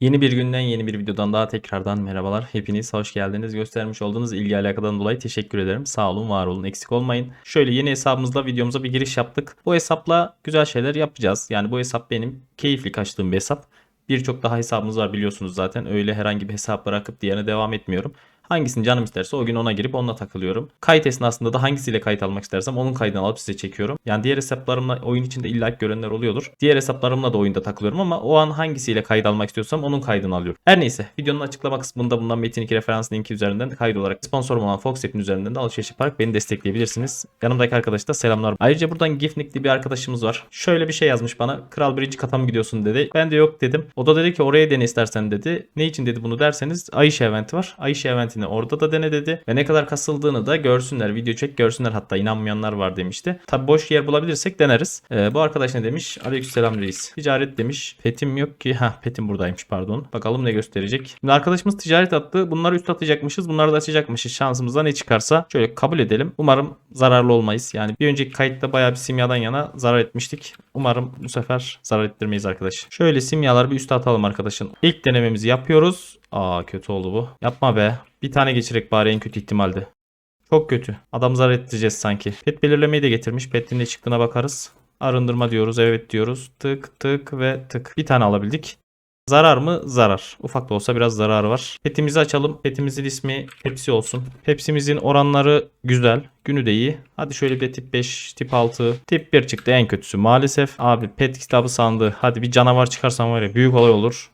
Yeni bir günden yeni bir videodan daha tekrardan merhabalar. Hepiniz hoş geldiniz. Göstermiş olduğunuz ilgi alakadan dolayı teşekkür ederim. Sağ olun, var olun, eksik olmayın. Şöyle yeni hesabımızla videomuza bir giriş yaptık. Bu hesapla güzel şeyler yapacağız. Yani bu hesap benim keyifli kaçtığım bir hesap. Birçok daha hesabımız var biliyorsunuz zaten. Öyle herhangi bir hesap bırakıp diğerine devam etmiyorum. Hangisini canım isterse o gün ona girip onunla takılıyorum. Kayıt esnasında da hangisiyle kayıt almak istersem onun kaydını alıp size çekiyorum. Yani diğer hesaplarımla oyun içinde illa görenler oluyordur. Diğer hesaplarımla da oyunda takılıyorum ama o an hangisiyle kayıt almak istiyorsam onun kaydını alıyorum. Her neyse videonun açıklama kısmında bulunan Metin 2 referans linki üzerinden kayıt olarak sponsorum olan Fox App'in üzerinden de alışveriş yaparak beni destekleyebilirsiniz. Yanımdaki arkadaş da selamlar. Ayrıca buradan Gifnik'li bir arkadaşımız var. Şöyle bir şey yazmış bana. Kral birinci kata gidiyorsun dedi. Ben de yok dedim. O da dedi ki oraya dene istersen dedi. Ne için dedi bunu derseniz Ayşe eventi var. Ayşe eventini orada da dene dedi. Ve ne kadar kasıldığını da görsünler. Video çek görsünler hatta inanmayanlar var demişti. Tabi boş yer bulabilirsek deneriz. Ee, bu arkadaş ne demiş? Aleykümselam reis. Ticaret demiş. Petim yok ki. Ha petim buradaymış pardon. Bakalım ne gösterecek. Şimdi arkadaşımız ticaret attı. Bunları üst atacakmışız. Bunları da açacakmışız. Şansımızda ne çıkarsa şöyle kabul edelim. Umarım zararlı olmayız. Yani bir önceki kayıtta bayağı bir simyadan yana zarar etmiştik. Umarım bu sefer zarar ettirmeyiz arkadaş. Şöyle simyaları bir üste atalım arkadaşın. İlk denememizi yapıyoruz. Aa kötü oldu bu. Yapma be. Bir tane geçirek bari en kötü ihtimalde. Çok kötü. Adam zarar ettireceğiz sanki. Pet belirlemeyi de getirmiş. Pet'in ne çıktığına bakarız. Arındırma diyoruz. Evet diyoruz. Tık tık ve tık. Bir tane alabildik. Zarar mı? Zarar. Ufak da olsa biraz zararı var. Petimizi açalım. Petimizin ismi Pepsi olsun. Pepsimizin oranları güzel. Günü de iyi. Hadi şöyle bir tip 5, tip 6. Tip 1 çıktı en kötüsü maalesef. Abi pet kitabı sandı. Hadi bir canavar çıkarsan var ya büyük olay olur.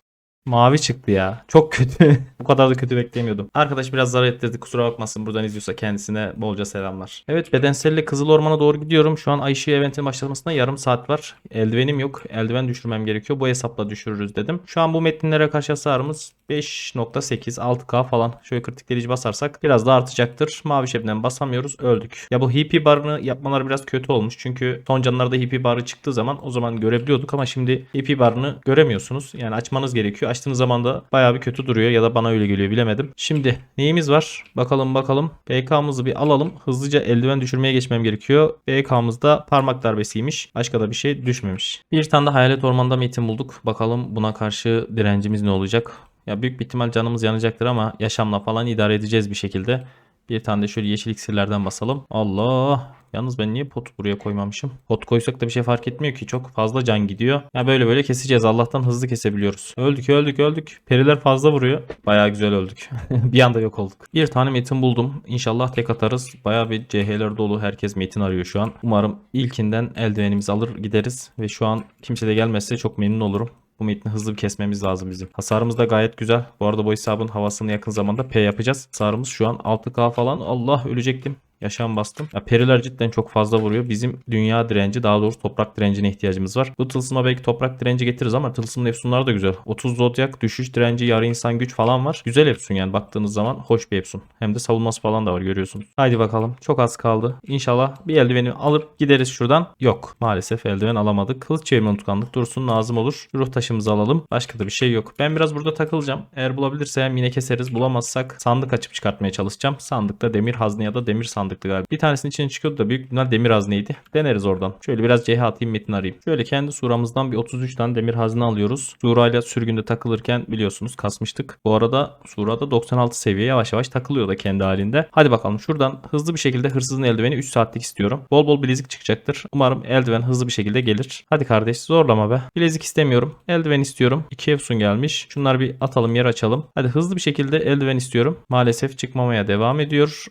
Mavi çıktı ya. Çok kötü. Bu kadar da kötü beklemiyordum. Arkadaş biraz zarar ettirdi. Kusura bakmasın. Buradan izliyorsa kendisine bolca selamlar. Evet bedenselle Kızıl Orman'a doğru gidiyorum. Şu an Ayşe eventin başlamasına yarım saat var. Eldivenim yok. Eldiven düşürmem gerekiyor. Bu hesapla düşürürüz dedim. Şu an bu metinlere karşı hasarımız 5.8 6K falan. Şöyle kritik delici basarsak biraz daha artacaktır. Mavi şebnem basamıyoruz. Öldük. Ya bu HP barını yapmaları biraz kötü olmuş. Çünkü son canlarda HP barı çıktığı zaman o zaman görebiliyorduk ama şimdi HP barını göremiyorsunuz. Yani açmanız gerekiyor. Açtığınız zaman da bayağı bir kötü duruyor ya da bana öyle geliyor bilemedim. Şimdi neyimiz var? Bakalım bakalım. BK'mızı bir alalım. Hızlıca eldiven düşürmeye geçmem gerekiyor. BK'mız da parmak darbesiymiş. Başka da bir şey düşmemiş. Bir tane de hayalet ormanda metin bulduk. Bakalım buna karşı direncimiz ne olacak? Ya büyük bir ihtimal canımız yanacaktır ama yaşamla falan idare edeceğiz bir şekilde. Bir tane de şöyle yeşil iksirlerden basalım. Allah. Yalnız ben niye pot buraya koymamışım? Pot koysak da bir şey fark etmiyor ki. Çok fazla can gidiyor. Ya böyle böyle keseceğiz. Allah'tan hızlı kesebiliyoruz. Öldük öldük öldük. Periler fazla vuruyor. Bayağı güzel öldük. bir anda yok olduk. Bir tane metin buldum. İnşallah tek atarız. Bayağı bir CH'ler dolu. Herkes metin arıyor şu an. Umarım ilkinden eldivenimizi alır gideriz. Ve şu an kimse de gelmezse çok memnun olurum. Bu metni hızlı bir kesmemiz lazım bizim. Hasarımız da gayet güzel. Bu arada bu hesabın havasını yakın zamanda P yapacağız. Hasarımız şu an 6K falan. Allah ölecektim. Yaşam bastım. Ya periler cidden çok fazla vuruyor. Bizim dünya direnci daha doğrusu toprak direncine ihtiyacımız var. Bu tılsıma belki toprak direnci getiririz ama tılsımın efsunları da güzel. 30 zodyak, düşüş direnci, yarı insan güç falan var. Güzel efsun yani baktığınız zaman hoş bir efsun. Hem de savunması falan da var görüyorsunuz. Haydi bakalım. Çok az kaldı. İnşallah bir eldiveni alıp gideriz şuradan. Yok. Maalesef eldiven alamadık. Kılıç çevirme unutkanlık dursun lazım olur. Ruh taşımızı alalım. Başka da bir şey yok. Ben biraz burada takılacağım. Eğer bulabilirsem yine keseriz. Bulamazsak sandık açıp çıkartmaya çalışacağım. Sandıkta demir hazne ya da demir sandıktı galiba. Bir tanesinin içine çıkıyordu da büyük ihtimal demir hazneydi. Deneriz oradan. Şöyle biraz CH atayım metin arayayım. Şöyle kendi suramızdan bir 33 tane demir hazne alıyoruz. Surayla sürgünde takılırken biliyorsunuz kasmıştık. Bu arada surada 96 seviye yavaş yavaş takılıyor da kendi halinde. Hadi bakalım şuradan hızlı bir şekilde hırsızın eldiveni 3 saatlik istiyorum. Bol bol bilezik çıkacaktır. Umarım eldiven hızlı bir şekilde gelir. Hadi kardeş zorlama be. Bilezik istemiyorum. Eldiven istiyorum. 2 efsun gelmiş. Şunları bir atalım yer açalım. Hadi hızlı bir şekilde eldiven istiyorum. Maalesef çıkmamaya devam ediyor.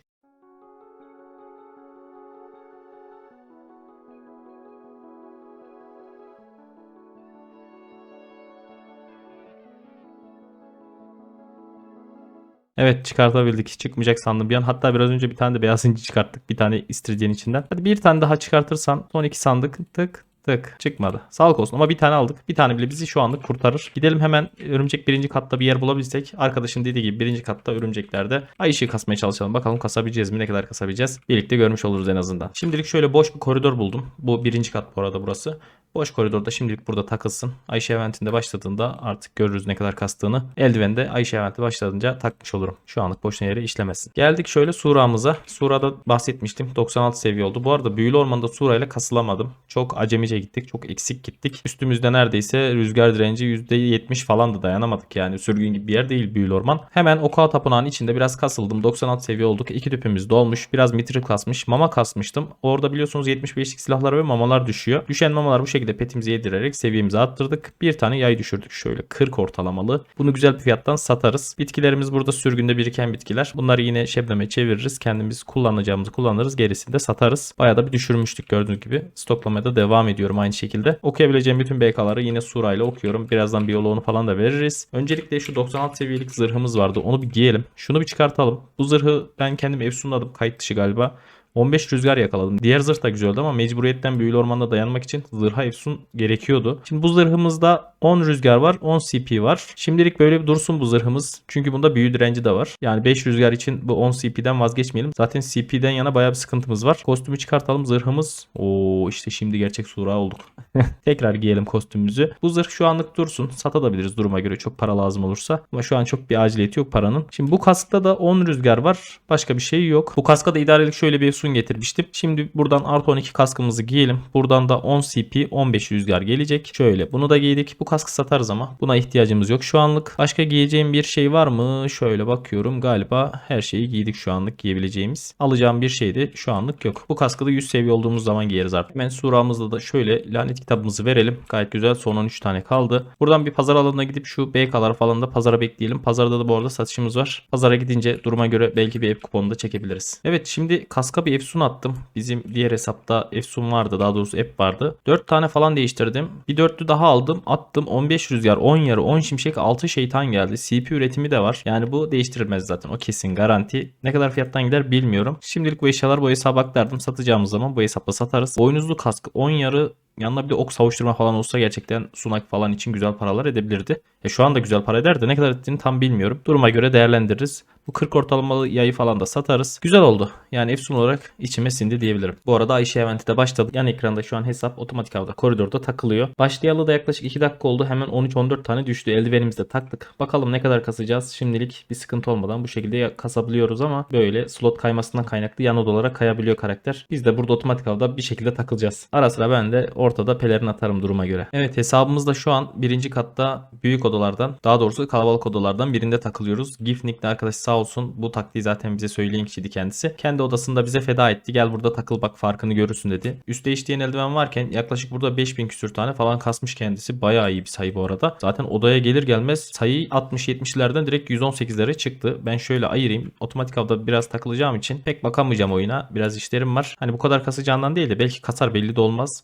Evet çıkartabildik. Çıkmayacak sandım bir an. Hatta biraz önce bir tane de beyaz inci çıkarttık. Bir tane istiridyenin içinden. Hadi bir tane daha çıkartırsan son iki sandık tık tık çıkmadı. Sağlık olsun ama bir tane aldık. Bir tane bile bizi şu anlık kurtarır. Gidelim hemen örümcek birinci katta bir yer bulabilsek. Arkadaşın dediği gibi birinci katta örümceklerde ay ışığı kasmaya çalışalım. Bakalım kasabileceğiz mi? Ne kadar kasabileceğiz? Birlikte görmüş oluruz en azından. Şimdilik şöyle boş bir koridor buldum. Bu birinci kat bu arada burası. Boş koridorda şimdilik burada takılsın. Ayşe eventinde başladığında artık görürüz ne kadar kastığını. Eldivende Ayşe eventi başladığınca takmış olurum. Şu anlık boşuna yere işlemesin. Geldik şöyle Sura'mıza. Sura'da bahsetmiştim. 96 seviye oldu. Bu arada büyülü ormanda Sura ile kasılamadım. Çok acemice direnciye gittik. Çok eksik gittik. Üstümüzde neredeyse rüzgar direnci %70 falan da dayanamadık yani. Sürgün gibi bir yer değil Büyülü Orman. Hemen Oka Tapınağı'nın içinde biraz kasıldım. 96 seviye olduk. İki tüpümüz dolmuş. Biraz mitril kasmış. Mama kasmıştım. Orada biliyorsunuz 75'lik silahlar ve mamalar düşüyor. Düşen mamalar bu şekilde petimize yedirerek seviyemizi arttırdık. Bir tane yay düşürdük şöyle 40 ortalamalı. Bunu güzel bir fiyattan satarız. Bitkilerimiz burada sürgünde biriken bitkiler. Bunları yine şebneme çeviririz. Kendimiz kullanacağımızı kullanırız. Gerisini de satarız. Bayağı da bir düşürmüştük gördüğünüz gibi. Stoklamaya da devam ediyorum aynı şekilde. Okuyabileceğim bütün BK'ları yine surayla okuyorum. Birazdan biyoloğunu falan da veririz. Öncelikle şu 96 seviyelik zırhımız vardı. Onu bir giyelim. Şunu bir çıkartalım. Bu zırhı ben kendim efsunladım. Kayıt dışı galiba. 15 rüzgar yakaladım. Diğer zırh da güzeldi ama mecburiyetten büyülü ormanda dayanmak için zırha efsun gerekiyordu. Şimdi bu zırhımızda 10 rüzgar var, 10 CP var. Şimdilik böyle bir dursun bu zırhımız. Çünkü bunda büyü direnci de var. Yani 5 rüzgar için bu 10 CP'den vazgeçmeyelim. Zaten CP'den yana bayağı bir sıkıntımız var. Kostümü çıkartalım zırhımız. Oo işte şimdi gerçek sura olduk. Tekrar giyelim kostümümüzü. Bu zırh şu anlık dursun. Satabiliriz duruma göre çok para lazım olursa. Ama şu an çok bir aciliyeti yok paranın. Şimdi bu kaskta da 10 rüzgar var. Başka bir şey yok. Bu kaska da idarelik şöyle bir efsun getirmiştim. Şimdi buradan artı 12 kaskımızı giyelim. Buradan da 10 CP 15 rüzgar gelecek. Şöyle bunu da giydik. Bu kaskı satarız ama buna ihtiyacımız yok şu anlık. Başka giyeceğim bir şey var mı? Şöyle bakıyorum. Galiba her şeyi giydik şu anlık giyebileceğimiz. Alacağım bir şey de şu anlık yok. Bu kaskı da 100 seviye olduğumuz zaman giyeriz artık. Hemen suramızda da şöyle lanet kitabımızı verelim. Gayet güzel. Son 13 tane kaldı. Buradan bir pazar alanına gidip şu BK'lar falan da pazara bekleyelim. Pazarda da bu arada satışımız var. Pazara gidince duruma göre belki bir ev kuponu da çekebiliriz. Evet şimdi kaska bir Efsun attım. Bizim diğer hesapta Efsun vardı. Daha doğrusu app vardı. 4 tane falan değiştirdim. Bir dörtlü daha aldım. Attım 15 rüzgar, 10 yarı, 10 şimşek, 6 şeytan geldi. CP üretimi de var. Yani bu değiştirilmez zaten. O kesin garanti. Ne kadar fiyattan gider bilmiyorum. Şimdilik bu eşyalar bu hesaba aktardım. Satacağımız zaman bu hesapla satarız. Boynuzlu kask 10 yarı Yanına bir de ok savuşturma falan olsa gerçekten sunak falan için güzel paralar edebilirdi. E şu anda güzel para eder de ne kadar ettiğini tam bilmiyorum. Duruma göre değerlendiririz. Bu 40 ortalamalı yayı falan da satarız. Güzel oldu. Yani efsun olarak içime sindi diyebilirim. Bu arada Ayşe Event'i de başladık. Yan ekranda şu an hesap otomatik avda koridorda takılıyor. Başlayalı da yaklaşık 2 dakika oldu. Hemen 13-14 tane düştü. Eldivenimizi de taktık. Bakalım ne kadar kasacağız. Şimdilik bir sıkıntı olmadan bu şekilde kasabiliyoruz ama böyle slot kaymasından kaynaklı yan odalara kayabiliyor karakter. Biz de burada otomatik avda bir şekilde takılacağız. Ara sıra ben de ortada pelerin atarım duruma göre. Evet hesabımızda şu an birinci katta büyük odalardan daha doğrusu kalabalık odalardan birinde takılıyoruz. Gifnik'li arkadaş sağ olsun bu taktiği zaten bize söyleyen kişiydi kendisi. Kendi odasında bize feda etti. Gel burada takıl bak farkını görürsün dedi. Üste işleyen eldiven varken yaklaşık burada 5000 küsür tane falan kasmış kendisi. Bayağı iyi bir sayı bu arada. Zaten odaya gelir gelmez sayı 60-70'lerden direkt 118'lere çıktı. Ben şöyle ayırayım. Otomatik avda biraz takılacağım için pek bakamayacağım oyuna. Biraz işlerim var. Hani bu kadar kasacağından değil de belki kasar belli de olmaz.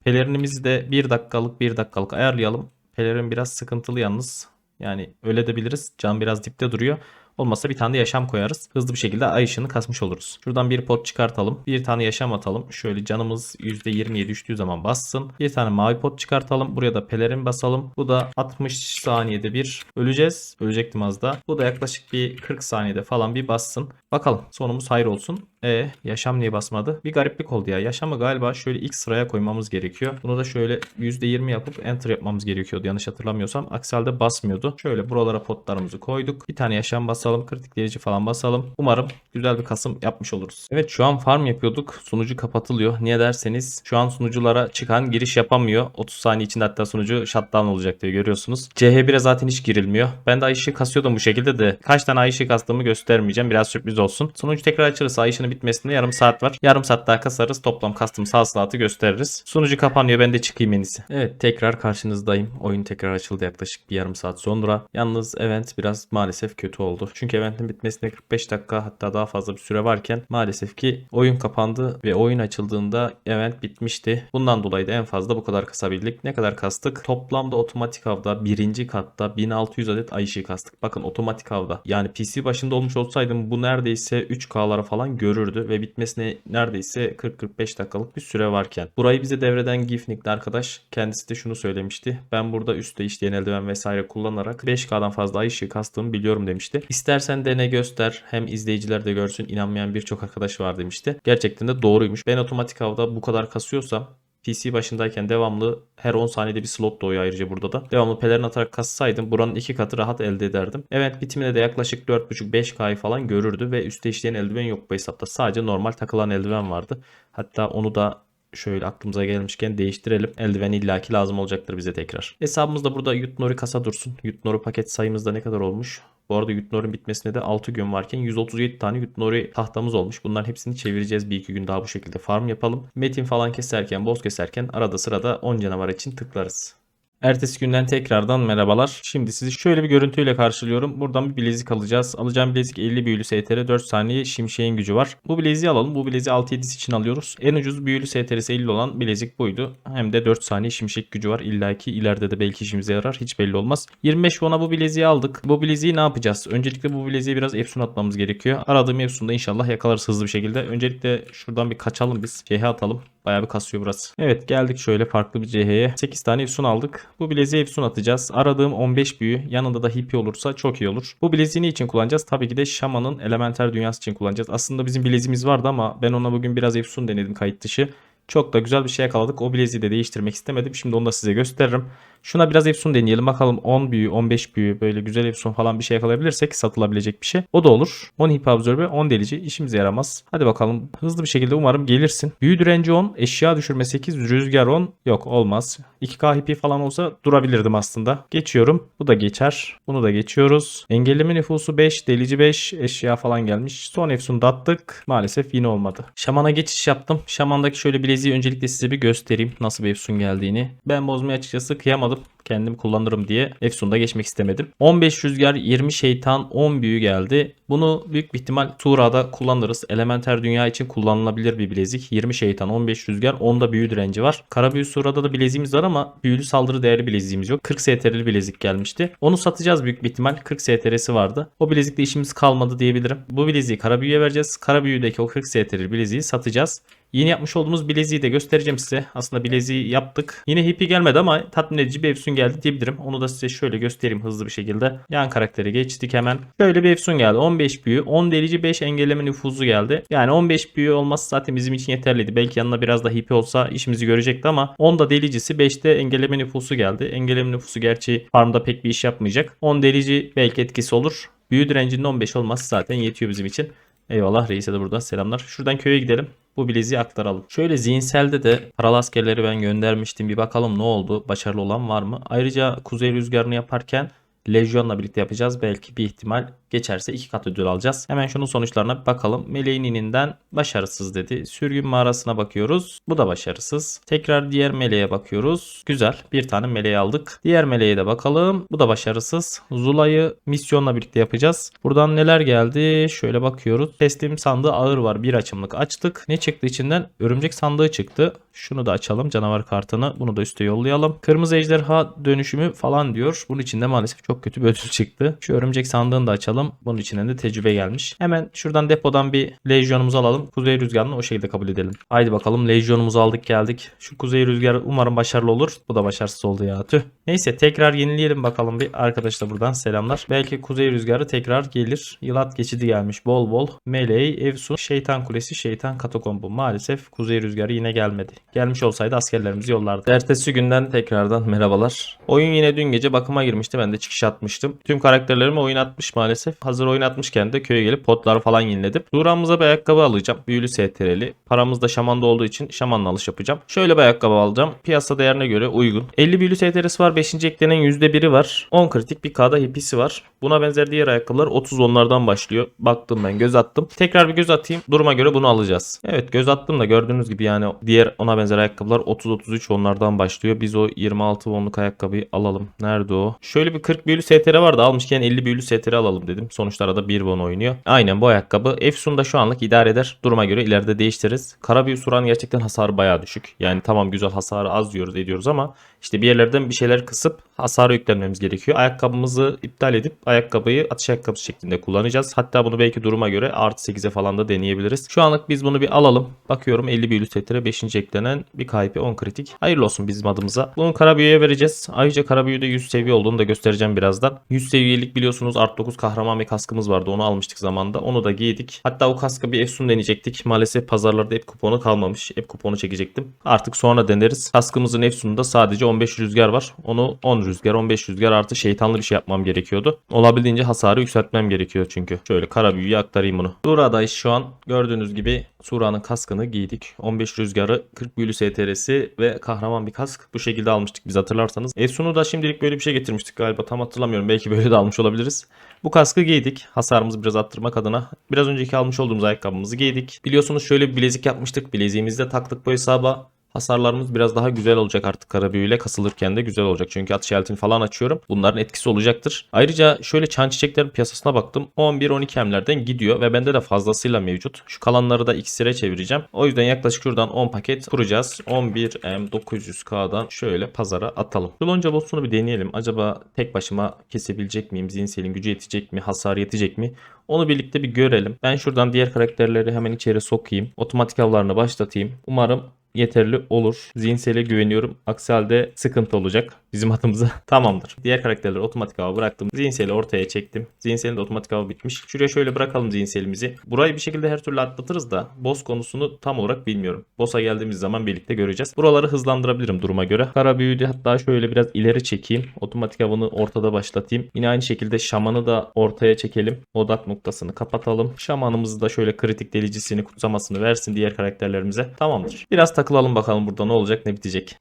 Pelerinimizi de 1 dakikalık 1 dakikalık ayarlayalım. Pelerin biraz sıkıntılı yalnız. Yani öyle de biliriz. Can biraz dipte duruyor. Olmazsa bir tane de yaşam koyarız. Hızlı bir şekilde ay ışığını kasmış oluruz. Şuradan bir pot çıkartalım. Bir tane yaşam atalım. Şöyle canımız %20'ye düştüğü zaman bassın. Bir tane mavi pot çıkartalım. Buraya da pelerin basalım. Bu da 60 saniyede bir öleceğiz. Ölecektim az da. Bu da yaklaşık bir 40 saniyede falan bir bassın. Bakalım sonumuz hayır olsun. E yaşam niye basmadı? Bir gariplik oldu ya. Yaşamı galiba şöyle ilk sıraya koymamız gerekiyor. Bunu da şöyle %20 yapıp enter yapmamız gerekiyordu. Yanlış hatırlamıyorsam. Aksi basmıyordu. Şöyle buralara potlarımızı koyduk. Bir tane yaşam basalım. Kritikleyici falan basalım. Umarım güzel bir kasım yapmış oluruz. Evet şu an farm yapıyorduk. Sunucu kapatılıyor. Niye derseniz şu an sunuculara çıkan giriş yapamıyor. 30 saniye içinde hatta sunucu shutdown olacak diye görüyorsunuz. CH1'e zaten hiç girilmiyor. Ben de ay ışığı kasıyordum bu şekilde de. Kaç tane ay ışığı kastığımı göstermeyeceğim. Biraz sürpriz olsun. Sunucu tekrar açılırsa ay ışığını bitmesinde yarım saat var. Yarım saat daha kasarız. Toplam kastım hasılatı gösteririz. Sunucu kapanıyor. Ben de çıkayım en iyisi. Evet tekrar karşınızdayım. Oyun tekrar açıldı yaklaşık bir yarım saat sonra. Yalnız event biraz maalesef kötü oldu. Çünkü eventin bitmesine 45 dakika hatta daha fazla bir süre varken maalesef ki oyun kapandı ve oyun açıldığında event bitmişti. Bundan dolayı da en fazla bu kadar kasabildik. Ne kadar kastık? Toplamda otomatik avda birinci katta 1600 adet ay ışığı kastık. Bakın otomatik avda. Yani PC başında olmuş olsaydım bu neredeyse 3K'lara falan görürdü ve bitmesine neredeyse 40-45 dakikalık bir süre varken. Burayı bize devreden Gifnik'li arkadaş kendisi de şunu söylemişti. Ben burada üstte işleyen eldiven vesaire kullanarak 5K'dan fazla ay ışığı kastığımı biliyorum demişti. İstersen dene göster hem izleyiciler de görsün inanmayan birçok arkadaş var demişti. Gerçekten de doğruymuş. Ben otomatik avda bu kadar kasıyorsam PC başındayken devamlı her 10 saniyede bir slot doğuyor ayrıca burada da. Devamlı pelerin atarak kassaydım buranın iki katı rahat elde ederdim. Evet bitimine de yaklaşık 4.5-5K'yı falan görürdü ve üstte işleyen eldiven yok bu hesapta. Sadece normal takılan eldiven vardı. Hatta onu da şöyle aklımıza gelmişken değiştirelim. Eldiven illaki lazım olacaktır bize tekrar. Hesabımızda burada Yutnori kasa dursun. Yutnori paket sayımızda ne kadar olmuş? Bu arada Yutnori'nin bitmesine de 6 gün varken 137 tane Yutnori tahtamız olmuş. Bunların hepsini çevireceğiz bir iki gün daha bu şekilde farm yapalım. Metin falan keserken, boss keserken arada sırada 10 canavar için tıklarız. Ertesi günden tekrardan merhabalar. Şimdi sizi şöyle bir görüntüyle karşılıyorum. Buradan bir bilezik alacağız. Alacağım bilezik 50 büyülü STR 4 saniye şimşeğin gücü var. Bu bileziği alalım. Bu bileziği 6-7'si için alıyoruz. En ucuz büyülü STR'si 50 olan bilezik buydu. Hem de 4 saniye şimşek gücü var. İlla ki ileride de belki işimize yarar. Hiç belli olmaz. 25 won'a bu bileziği aldık. Bu bileziği ne yapacağız? Öncelikle bu bileziğe biraz efsun atmamız gerekiyor. Aradığım efsunu da inşallah yakalarız hızlı bir şekilde. Öncelikle şuradan bir kaçalım biz. CH atalım. Bayağı bir kasıyor burası. Evet geldik şöyle farklı bir CH'ye. 8 tane efsun aldık. Bu bileziğe efsun atacağız. Aradığım 15 büyü. Yanında da hippie olursa çok iyi olur. Bu bileziği ne için kullanacağız? Tabii ki de Şaman'ın elementer dünyası için kullanacağız. Aslında bizim bileziğimiz vardı ama ben ona bugün biraz efsun denedim kayıt dışı. Çok da güzel bir şey yakaladık. O bileziği de değiştirmek istemedim. Şimdi onu da size gösteririm. Şuna biraz efsun deneyelim. Bakalım 10 büyü, 15 büyü böyle güzel efsun falan bir şey yakalayabilirsek satılabilecek bir şey. O da olur. 10 hip absorbe, 10 delici işimize yaramaz. Hadi bakalım hızlı bir şekilde umarım gelirsin. Büyü direnci 10, eşya düşürme 8, rüzgar 10. Yok olmaz. 2K hipi falan olsa durabilirdim aslında. Geçiyorum. Bu da geçer. Bunu da geçiyoruz. Engelleme nüfusu 5, delici 5, eşya falan gelmiş. Son efsun da attık. Maalesef yine olmadı. Şaman'a geçiş yaptım. Şaman'daki şöyle bileziği öncelikle size bir göstereyim. Nasıl bir efsun geldiğini. Ben bozmaya açıkçası kıyamadım kendim kullanırım diye Efsun'da geçmek istemedim. 15 rüzgar, 20 şeytan, 10 büyü geldi. Bunu büyük bir ihtimal Tuğra'da kullanırız. Elementer dünya için kullanılabilir bir bilezik. 20 şeytan, 15 rüzgar, 10'da büyü direnci var. Kara büyü Sura'da da bileziğimiz var ama büyülü saldırı değerli bileziğimiz yok. 40 STR'li bilezik gelmişti. Onu satacağız büyük bir ihtimal. 40 STR'si vardı. O bilezikle işimiz kalmadı diyebilirim. Bu bileziği kara büyüye vereceğiz. Kara büyüdeki o 40 STR'li bileziği satacağız. Yeni yapmış olduğumuz bileziği de göstereceğim size. Aslında bileziği yaptık. Yine hippie gelmedi ama tatmin edici bir efsun geldi diyebilirim. Onu da size şöyle göstereyim hızlı bir şekilde. Yan karakteri geçtik hemen. Böyle bir efsun geldi. 15 büyü, 10 delici 5 engelleme nüfuzu geldi. Yani 15 büyü olması zaten bizim için yeterliydi. Belki yanına biraz da hippie olsa işimizi görecekti ama 10 da delicisi 5'te engelleme nüfusu geldi. Engelleme nüfusu gerçi farmda pek bir iş yapmayacak. 10 delici belki etkisi olur. Büyü direncinin 15 olması zaten yetiyor bizim için. Eyvallah reise de buradan selamlar. Şuradan köye gidelim. Bu bileziği aktaralım. Şöyle zihinselde de paralı askerleri ben göndermiştim. Bir bakalım ne oldu? Başarılı olan var mı? Ayrıca kuzey rüzgarını yaparken Lejyon'la birlikte yapacağız. Belki bir ihtimal geçerse iki kat ödül alacağız. Hemen şunun sonuçlarına bir bakalım. Meleğin ininden başarısız dedi. Sürgün mağarasına bakıyoruz. Bu da başarısız. Tekrar diğer meleğe bakıyoruz. Güzel. Bir tane meleği aldık. Diğer meleğe de bakalım. Bu da başarısız. Zula'yı misyonla birlikte yapacağız. Buradan neler geldi? Şöyle bakıyoruz. Teslim sandığı ağır var. Bir açımlık açtık. Ne çıktı içinden? Örümcek sandığı çıktı. Şunu da açalım. Canavar kartını. Bunu da üste yollayalım. Kırmızı ejderha dönüşümü falan diyor. Bunun içinde maalesef çok kötü bir ödül çıktı. Şu örümcek sandığını da açalım. Bunun içinden de tecrübe gelmiş. Hemen şuradan depodan bir lejyonumuzu alalım. Kuzey rüzgarını o şekilde kabul edelim. Haydi bakalım lejyonumuzu aldık geldik. Şu kuzey rüzgarı umarım başarılı olur. Bu da başarısız oldu ya tüh. Neyse tekrar yenileyelim bakalım bir. Arkadaş da buradan selamlar. Belki kuzey rüzgarı tekrar gelir. Yılat geçidi gelmiş bol bol. Meleği, Evsun, şeytan kulesi, şeytan katakombu. Maalesef kuzey rüzgarı yine gelmedi. Gelmiş olsaydı askerlerimizi yollardı. Ertesi günden tekrardan merhabalar. Oyun yine dün gece bakıma girmişti. Ben de çıkış atmıştım. Tüm karakterlerimi oyun atmış maalesef. Hazır oyun atmışken de köye gelip potları falan yeniledim. Duramıza bir ayakkabı alacağım. Büyülü STR'li. Paramız da şamanda olduğu için şamanla alış yapacağım. Şöyle bir ayakkabı alacağım. Piyasa değerine göre uygun. 50 büyülü STR'si var. 5. eklenen %1'i var. 10 kritik bir K'da hipisi var. Buna benzer diğer ayakkabılar 30 onlardan başlıyor. Baktım ben göz attım. Tekrar bir göz atayım. Duruma göre bunu alacağız. Evet göz attım da gördüğünüz gibi yani diğer ona benzer ayakkabılar 30-33 onlardan başlıyor. Biz o 26 onluk ayakkabıyı alalım. Nerede o? Şöyle bir 40 büyülü STR vardı. Almışken 50 büyülü STR alalım dedim. Sonuçta arada 1 bon oynuyor. Aynen bu ayakkabı. Efsun'da şu anlık idare eder. Duruma göre ileride değiştiririz. Kara büyü suran gerçekten hasarı bayağı düşük. Yani tamam güzel hasarı az diyoruz ediyoruz ama işte bir yerlerden bir şeyler kısıp hasarı yüklenmemiz gerekiyor. Ayakkabımızı iptal edip ayakkabıyı atış ayakkabısı şeklinde kullanacağız. Hatta bunu belki duruma göre artı 8'e falan da deneyebiliriz. Şu anlık biz bunu bir alalım. Bakıyorum 50 büyülü setlere 5. eklenen bir KP 10 kritik. Hayırlı olsun bizim adımıza. Bunu kara büyüye vereceğiz. Ayrıca kara büyüde 100 seviye olduğunu da göstereceğim birazdan. 100 seviyelik biliyorsunuz art 9 kahraman kahraman bir kaskımız vardı. Onu almıştık zamanda. Onu da giydik. Hatta o kaska bir Efsun deneyecektik. Maalesef pazarlarda hep kuponu kalmamış. Hep kuponu çekecektim. Artık sonra deneriz. Kaskımızın Efsun'unda sadece 15 rüzgar var. Onu 10 rüzgar, 15 rüzgar artı şeytanlı bir şey yapmam gerekiyordu. Olabildiğince hasarı yükseltmem gerekiyor çünkü. Şöyle kara büyüye aktarayım bunu. Sura'dayız şu an. Gördüğünüz gibi Sura'nın kaskını giydik. 15 rüzgarı, 40 büyülü STR'si ve kahraman bir kask. Bu şekilde almıştık biz hatırlarsanız. Efsun'u da şimdilik böyle bir şey getirmiştik galiba. Tam hatırlamıyorum. Belki böyle de almış olabiliriz. Bu kaskı giydik. Hasarımızı biraz arttırmak adına. Biraz önceki almış olduğumuz ayakkabımızı giydik. Biliyorsunuz şöyle bir bilezik yapmıştık. Bileziğimizi de taktık bu hesaba. Hasarlarımız biraz daha güzel olacak artık kara büyüyle kasılırken de güzel olacak. Çünkü atış eltini falan açıyorum. Bunların etkisi olacaktır. Ayrıca şöyle çan çiçeklerin piyasasına baktım. 11-12 emlerden gidiyor ve bende de fazlasıyla mevcut. Şu kalanları da iksire çevireceğim. O yüzden yaklaşık şuradan 10 paket kuracağız. 11M 900K'dan şöyle pazara atalım. Yolonca boss'unu bir deneyelim. Acaba tek başıma kesebilecek miyim? Zihinselin gücü yetecek mi? Hasar yetecek mi? Onu birlikte bir görelim. Ben şuradan diğer karakterleri hemen içeri sokayım. Otomatik avlarını başlatayım. Umarım yeterli olur. Zihinsele güveniyorum. Aksi halde sıkıntı olacak bizim adımıza. Tamamdır. Diğer karakterleri otomatik hava bıraktım. Zihinseli ortaya çektim. Zihinselin de otomatik hava bitmiş. Şuraya şöyle bırakalım zihinselimizi. Burayı bir şekilde her türlü atlatırız da boss konusunu tam olarak bilmiyorum. Boss'a geldiğimiz zaman birlikte göreceğiz. Buraları hızlandırabilirim duruma göre. Kara büyüdü hatta şöyle biraz ileri çekeyim. Otomatik avını ortada başlatayım. Yine aynı şekilde şamanı da ortaya çekelim. Odak noktasını kapatalım. Şamanımızı da şöyle kritik delicisini kutsamasını versin diğer karakterlerimize. Tamamdır. Biraz takılalım bakalım burada ne olacak ne bitecek.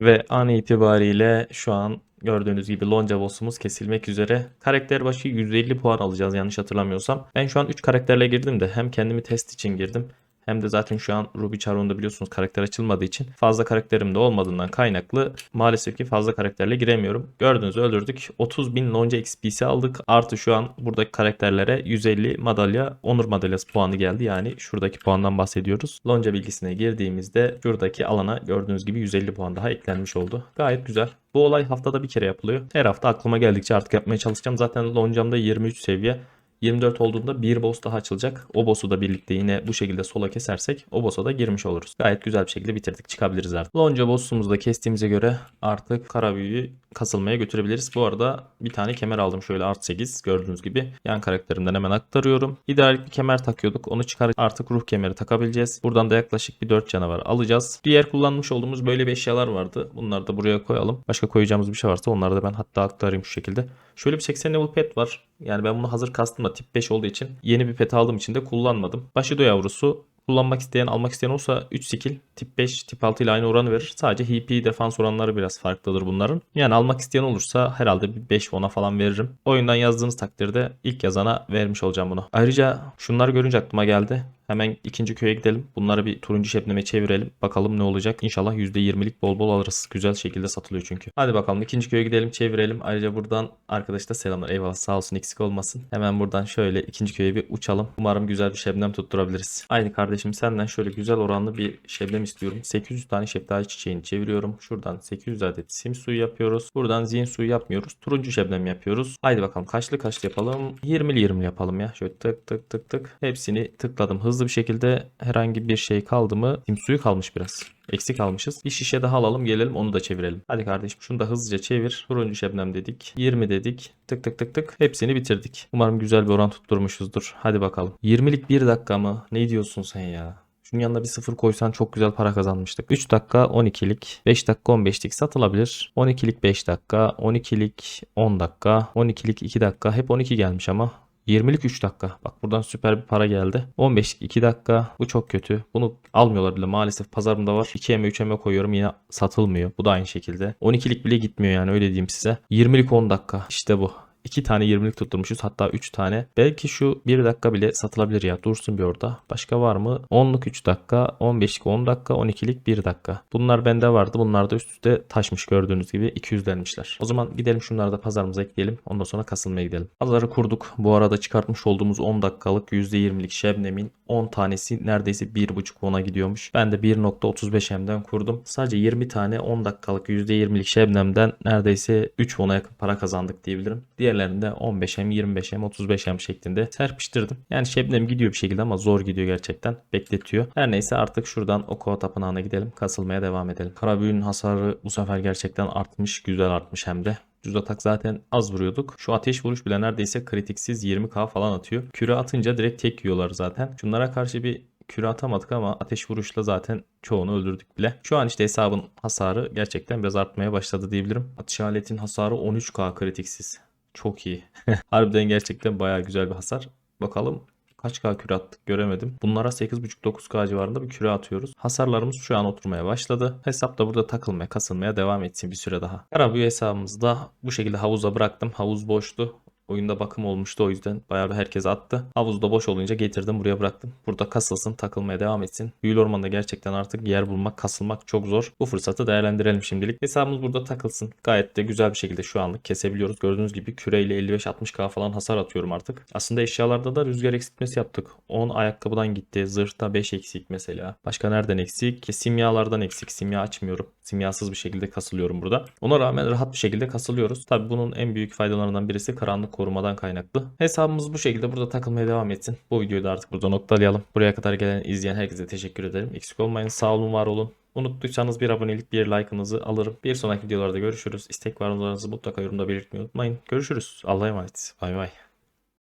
Ve an itibariyle şu an gördüğünüz gibi Lonca boss'umuz kesilmek üzere. Karakter başı 150 puan alacağız yanlış hatırlamıyorsam. Ben şu an 3 karakterle girdim de hem kendimi test için girdim. Hem de zaten şu an Ruby Charon'da biliyorsunuz karakter açılmadığı için fazla karakterim de olmadığından kaynaklı maalesef ki fazla karakterle giremiyorum. Gördüğünüz öldürdük. 30 bin lonca XP'si aldık. Artı şu an buradaki karakterlere 150 madalya onur madalyası puanı geldi. Yani şuradaki puandan bahsediyoruz. Lonca bilgisine girdiğimizde şuradaki alana gördüğünüz gibi 150 puan daha eklenmiş oldu. Gayet güzel. Bu olay haftada bir kere yapılıyor. Her hafta aklıma geldikçe artık yapmaya çalışacağım. Zaten loncamda 23 seviye. 24 olduğunda bir boss daha açılacak. O boss'u da birlikte yine bu şekilde sola kesersek o boss'a da girmiş oluruz. Gayet güzel bir şekilde bitirdik. Çıkabiliriz artık. Lonca boss'umuzu da kestiğimize göre artık kara büyüyü kasılmaya götürebiliriz. Bu arada bir tane kemer aldım şöyle art 8 gördüğünüz gibi. Yan karakterimden hemen aktarıyorum. İdealik bir kemer takıyorduk. Onu çıkar artık ruh kemeri takabileceğiz. Buradan da yaklaşık bir 4 canavar alacağız. Diğer kullanmış olduğumuz böyle bir eşyalar vardı. Bunları da buraya koyalım. Başka koyacağımız bir şey varsa onları da ben hatta aktarayım şu şekilde. Şöyle bir 80 level pet var. Yani ben bunu hazır kastım da tip 5 olduğu için yeni bir pet aldığım için de kullanmadım. Bashido yavrusu kullanmak isteyen, almak isteyen olsa 3 skill tip 5, tip 6 ile aynı oranı verir. Sadece HP defans oranları biraz farklıdır bunların. Yani almak isteyen olursa herhalde bir 5 10'a falan veririm. Oyundan yazdığınız takdirde ilk yazana vermiş olacağım bunu. Ayrıca şunları görünce aklıma geldi. Hemen ikinci köye gidelim. Bunları bir turuncu şebneme çevirelim. Bakalım ne olacak. İnşallah %20'lik bol bol alırız. Güzel şekilde satılıyor çünkü. Hadi bakalım ikinci köye gidelim çevirelim. Ayrıca buradan arkadaş da selamlar. Eyvallah sağ olsun eksik olmasın. Hemen buradan şöyle ikinci köye bir uçalım. Umarım güzel bir şebnem tutturabiliriz. Aynı kardeşim senden şöyle güzel oranlı bir şebnem istiyorum. 800 tane şeftali çiçeğini çeviriyorum. Şuradan 800 adet sim suyu yapıyoruz. Buradan zihin suyu yapmıyoruz. Turuncu şebnem yapıyoruz. Haydi bakalım kaçlı kaçlı yapalım. 20'li 20'li yapalım ya. Şöyle tık tık tık tık. Hepsini tıkladım. Hızlı bir şekilde herhangi bir şey kaldı mı? Sim suyu kalmış biraz. Eksik almışız. Bir şişe daha alalım gelelim onu da çevirelim. Hadi kardeşim şunu da hızlıca çevir. Turuncu şebnem dedik. 20 dedik. Tık tık tık tık. Hepsini bitirdik. Umarım güzel bir oran tutturmuşuzdur. Hadi bakalım. 20'lik 1 dakika mı? Ne diyorsun sen ya? Şunun yanına bir sıfır koysan çok güzel para kazanmıştık. 3 dakika 12'lik, 5 dakika 15'lik satılabilir. 12'lik 5 dakika, 12'lik 10 dakika, 12'lik 2 dakika. Hep 12 gelmiş ama. 20'lik 3 dakika. Bak buradan süper bir para geldi. 15'lik 2 dakika. Bu çok kötü. Bunu almıyorlar bile. Maalesef pazarımda var. 2'ye 3'e koyuyorum yine satılmıyor. Bu da aynı şekilde. 12'lik bile gitmiyor yani öyle diyeyim size. 20'lik 10 dakika. İşte bu. 2 tane 20'lik tutturmuşuz. Hatta 3 tane. Belki şu 1 dakika bile satılabilir ya. Dursun bir orada. Başka var mı? 10'luk 3 dakika, 15'lik 10 dakika, 12'lik 1 dakika. Bunlar bende vardı. Bunlar da üst üste taşmış gördüğünüz gibi 200'lenmişler. O zaman gidelim şunları da pazarımıza ekleyelim. Ondan sonra kasılmaya gidelim. Pazarı kurduk. Bu arada çıkartmış olduğumuz 10 dakikalık %20'lik şebnemin 10 tanesi neredeyse 1.5 won'a gidiyormuş. Ben de 1.35 M'den kurdum. Sadece 20 tane 10 dakikalık %20'lik şebnemden neredeyse 3 won'a yakın para kazandık diyebilirim. Diğerlerinde 15 M, 25 M, 35 M şeklinde serpiştirdim. Yani şebnem gidiyor bir şekilde ama zor gidiyor gerçekten. Bekletiyor. Her neyse artık şuradan Okova Tapınağı'na gidelim. Kasılmaya devam edelim. Karabüğün hasarı bu sefer gerçekten artmış. Güzel artmış hem de. Düz atak zaten az vuruyorduk. Şu ateş vuruş bile neredeyse kritiksiz 20k falan atıyor. Küre atınca direkt tek yiyorlar zaten. Şunlara karşı bir küre atamadık ama ateş vuruşla zaten çoğunu öldürdük bile. Şu an işte hesabın hasarı gerçekten biraz artmaya başladı diyebilirim. Atış aletin hasarı 13k kritiksiz. Çok iyi. Harbiden gerçekten bayağı güzel bir hasar. Bakalım kaç K küre attık göremedim. Bunlara 8.5-9K civarında bir küre atıyoruz. Hasarlarımız şu an oturmaya başladı. Hesap da burada takılmaya, kasılmaya devam etsin bir süre daha. Karabüyü hesabımızda bu şekilde havuza bıraktım. Havuz boştu. Oyunda bakım olmuştu o yüzden bayağı herkes attı. Havuzda boş olunca getirdim buraya bıraktım. Burada kasılsın takılmaya devam etsin. Büyülü ormanda gerçekten artık yer bulmak kasılmak çok zor. Bu fırsatı değerlendirelim şimdilik. Hesabımız burada takılsın. Gayet de güzel bir şekilde şu anlık kesebiliyoruz. Gördüğünüz gibi küreyle 55-60k falan hasar atıyorum artık. Aslında eşyalarda da rüzgar eksiltmesi yaptık. 10 ayakkabıdan gitti. Zırhta 5 eksik mesela. Başka nereden eksik? Ki simyalardan eksik. Simya açmıyorum. Simyasız bir şekilde kasılıyorum burada. Ona rağmen rahat bir şekilde kasılıyoruz. Tabi bunun en büyük faydalarından birisi karanlık korumadan kaynaklı. Hesabımız bu şekilde burada takılmaya devam etsin. Bu videoyu da artık burada noktalayalım. Buraya kadar gelen izleyen herkese teşekkür ederim. Eksik olmayın. Sağ olun, var olun. Unuttuysanız bir abonelik, bir like'ınızı alırım. Bir sonraki videolarda görüşürüz. İstek var mutlaka yorumda belirtmeyi unutmayın. Görüşürüz. Allah'a emanet. Bay bay.